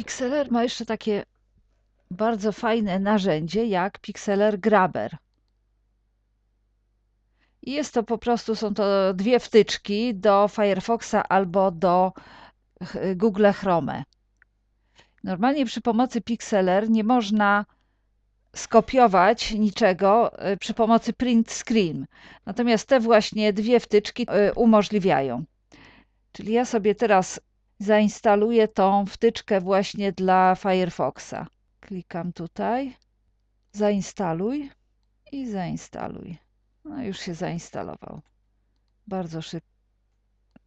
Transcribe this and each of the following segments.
Pixeler ma jeszcze takie bardzo fajne narzędzie jak Pixeler Grabber. I jest to po prostu, są to dwie wtyczki do Firefoxa albo do Google Chrome. Normalnie przy pomocy Pixeler nie można skopiować niczego y, przy pomocy print screen. Natomiast te właśnie dwie wtyczki y, umożliwiają. Czyli ja sobie teraz zainstaluję tą wtyczkę właśnie dla Firefoxa. Klikam tutaj, zainstaluj i zainstaluj. No już się zainstalował. Bardzo szybko.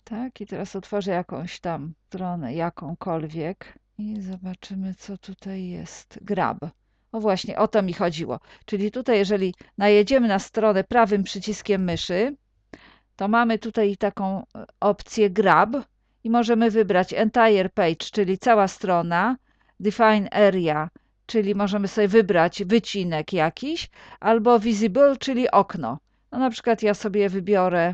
Tak, i teraz otworzę jakąś tam stronę, jakąkolwiek i zobaczymy, co tutaj jest. Grab. O właśnie, o to mi chodziło. Czyli tutaj, jeżeli najedziemy na stronę prawym przyciskiem myszy, to mamy tutaj taką e, opcję Grab i możemy wybrać Entire Page, czyli cała strona, Define Area, czyli możemy sobie wybrać wycinek jakiś, albo Visible, czyli okno. No na przykład ja sobie wybiorę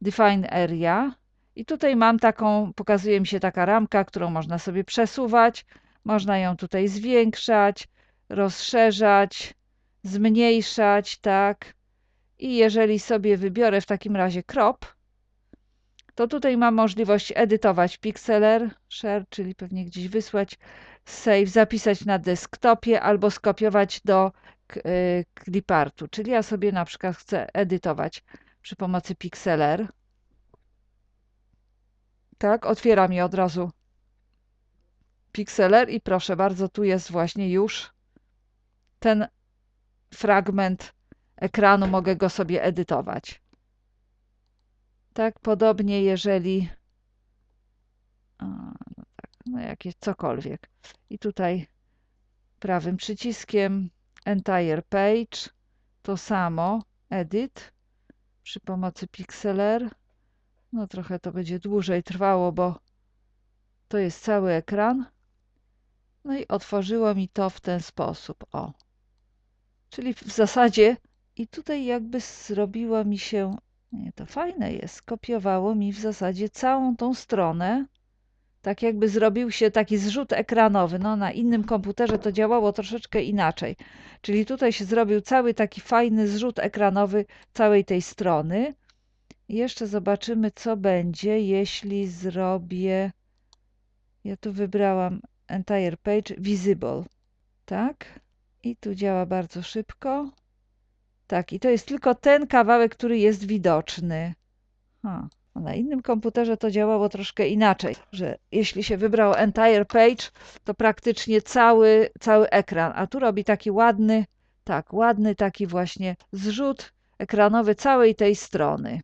Define Area i tutaj mam taką, pokazuje mi się taka ramka, którą można sobie przesuwać, można ją tutaj zwiększać, rozszerzać, zmniejszać, tak. I jeżeli sobie wybiorę w takim razie crop, to tutaj mam możliwość edytować pixeler, share, czyli pewnie gdzieś wysłać, save, zapisać na desktopie albo skopiować do y, clipartu. Czyli ja sobie na przykład chcę edytować przy pomocy pixeler. Tak, otwieram je od razu pixeler i proszę bardzo, tu jest właśnie już ten fragment ekranu, mogę go sobie edytować. Tak, podobnie jeżeli a, no tak, no jakieś cokolwiek. I tutaj prawym przyciskiem Entire Page to samo, Edit przy pomocy Pixeler. No trochę to będzie dłużej trwało, bo to jest cały ekran. No i otworzyło mi to w ten sposób. O. Czyli w zasadzie i tutaj jakby zrobiło mi się, to fajne jest, skopiowało mi w zasadzie całą tą stronę. Tak jakby zrobił się taki zrzut ekranowy. No na innym komputerze to działało troszeczkę inaczej. Czyli tutaj się zrobił cały taki fajny zrzut ekranowy całej tej strony. Jeszcze zobaczymy, co będzie, jeśli zrobię. Ja tu wybrałam Entire Page Visible. Tak? I tu działa bardzo szybko. Tak, i to jest tylko ten kawałek, który jest widoczny. Ha. Na innym komputerze to działało troszkę inaczej, że jeśli się wybrał Entire Page, to praktycznie cały, cały ekran, a tu robi taki ładny, tak, ładny taki właśnie zrzut ekranowy całej tej strony.